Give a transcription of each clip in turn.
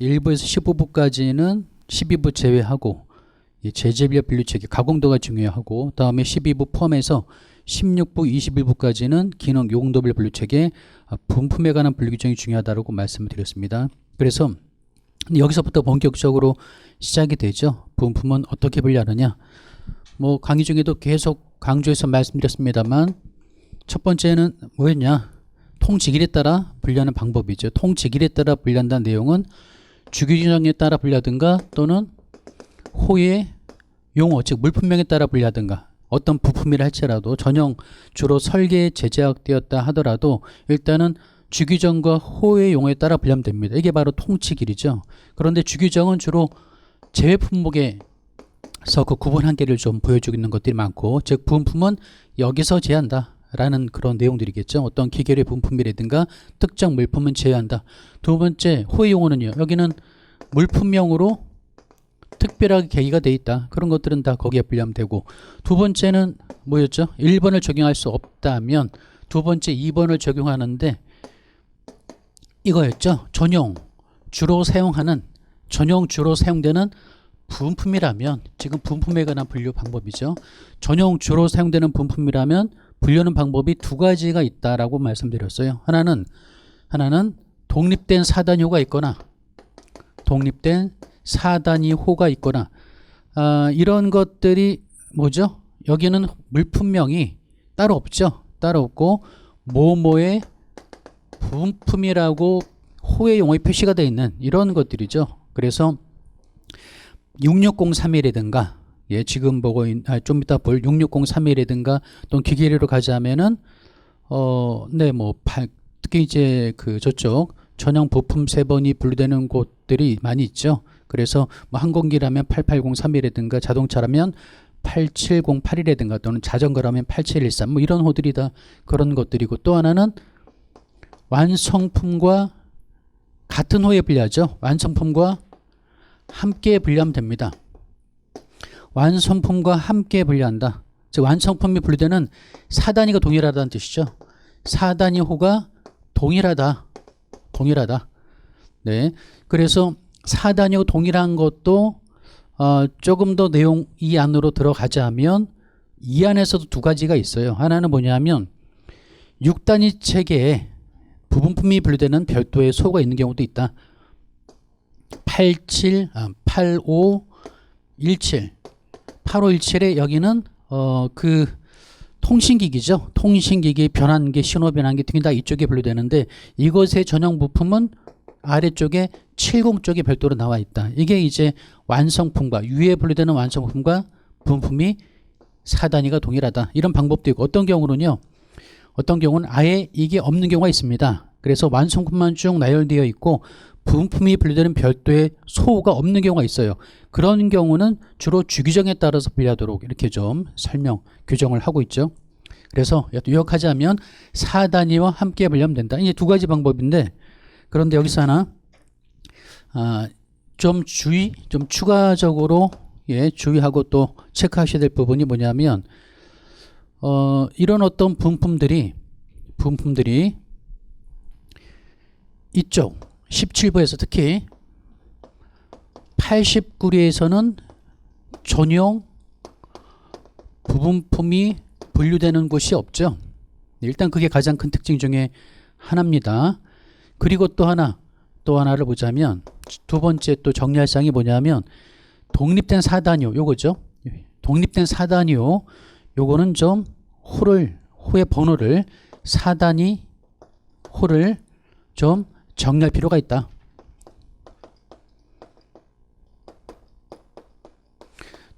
1부에서 15부까지는 12부 제외하고 이 제재비례 분류체계 가공도가 중요하고 다음에 12부 포함해서 16부 21부까지는 기능 용도별 분류체계 아, 분품에 관한 분류 규정이 중요하다고 말씀을 드렸습니다. 그래서 여기서부터 본격적으로 시작이 되죠. 분품은 어떻게 분류하느냐? 뭐 강의 중에도 계속 강조해서 말씀드렸습니다만 첫 번째는 뭐였냐? 통지길에 따라 분류하는 방법이죠. 통지길에 따라 분류한다는 내용은 주기준정에 따라 분류하든가 또는 호의 용어 즉 물품명에 따라 분류하든가 어떤 부품이라 할지라도 전형 주로 설계에 제작되었다 하더라도 일단은 주규정과 호의 용어에 따라 분류하면 됩니다. 이게 바로 통치길이죠. 그런데 주규정은 주로 제외 품목에 서 그 구분 한계를 좀 보여주고 있는 것들이 많고 즉 부품은 여기서 제한다. 라는 그런 내용들이겠죠. 어떤 기계의 부품이라든가 특정 물품은 제외한다. 두 번째 호의 용어는요. 여기는 물품명으로 특별하게 계기가 돼 있다. 그런 것들은 다 거기에 분류하면 되고 두 번째는 뭐였죠? 1번을 적용할 수 없다면 두 번째 2번을 적용하는데 이거였죠. 전용 주로 사용하는 전용 주로 사용되는 부품이라면 지금 부품에 관한 분류 방법이죠. 전용 주로 사용되는 부품이라면 분류하는 방법이 두 가지가 있다라고 말씀드렸어요. 하나는 하나는 독립된 사단효가 있거나 독립된 사단위호가 있거나 아, 이런 것들이 뭐죠? 여기는 물품명이 따로 없죠. 따로 없고 뭐뭐의 부품이라고 호의 용어에 표시가 되어 있는 이런 것들이죠. 그래서 6603이라든가 예, 지금 보고 있, 아, 좀 이따 볼 6603이라든가 또는 기계리로 가자면은 어, 네, 뭐 발- 특히 이제 그 저쪽 전용 부품 세 번이 분류되는 곳들이 많이 있죠. 그래서 뭐 항공기라면 8803이라든가 자동차라면 8708이라든가 또는 자전거라면 8713 뭐 이런 호들이 다 그런 것들이고 또 하나는 완성품과 같은 호에 분류하죠. 완성품과 함께 분류하면 됩니다. 완성품과 함께 분류한다. 즉 완성품이 분류되는 사단위가 동일하다는 뜻이죠. 사단위 호가 동일하다. 동일하다. 네. 그래서 사단위호 동일한 것도 어, 조금 더 내용 이 안으로 들어가자면 이 안에서도 두 가지가 있어요. 하나는 뭐냐면 6단위 체계에 부분품이 분류되는 별도의 소가 있는 경우도 있다. 87, 아, 8517, 8517에 여기는 어, 그 통신기기죠. 통신기기 변환기, 신호 변환기 등이 다 이쪽에 분류되는데 이것의 전용 부품은 아래쪽에 70 쪽에 별도로 나와 있다. 이게 이제 완성품과 위에 분류되는 완성품과 부품이 사단위가 동일하다. 이런 방법도 있고 어떤 경우는요. 어떤 경우는 아예 이게 없는 경우가 있습니다. 그래서 완성품만 쭉 나열되어 있고 부품이 분류되는 별도의 소호가 없는 경우가 있어요. 그런 경우는 주로 주규정에 따라서 분류하도록 이렇게 좀 설명, 규정을 하고 있죠. 그래서 요약하자면 사단위와 함께 분류하면 된다. 이게 두 가지 방법인데 그런데 여기서 하나 아, 좀 주의, 좀 추가적으로 예, 주의하고 또 체크하셔야 될 부분이 뭐냐면 어, 이런 어떤 분품들이 분품들이 이쪽 17부에서 특히 89리에서는 전용 부분품이 분류되는 곳이 없죠. 일단 그게 가장 큰 특징 중에 하나입니다. 그리고 또 하나 또 하나를 보자면 두 번째 또 정리할 사항이 뭐냐면 독립된 사단요 요거죠. 독립된 사단요 요거는 좀 호를 호의 번호를 사단위 호를 좀 정리할 필요가 있다.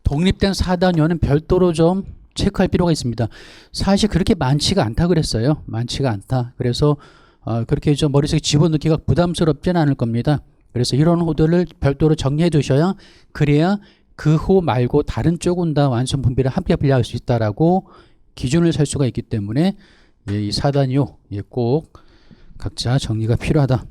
독립된 사단요는 별도로 좀 체크할 필요가 있습니다. 사실 그렇게 많지가 않다 그랬어요. 많지가 않다. 그래서 어, 그렇게 좀 머릿속에 집어넣기가 부담스럽지는 않을 겁니다. 그래서 이런 호들을 별도로 정리해 두셔야 그래야 그 호 말고 다른 쪽은 다 완성 분비를 함께 분류할 수 있다라고 기준을 살 수가 있기 때문에 예, 이 사단요 예, 꼭 각자 정리가 필요하다.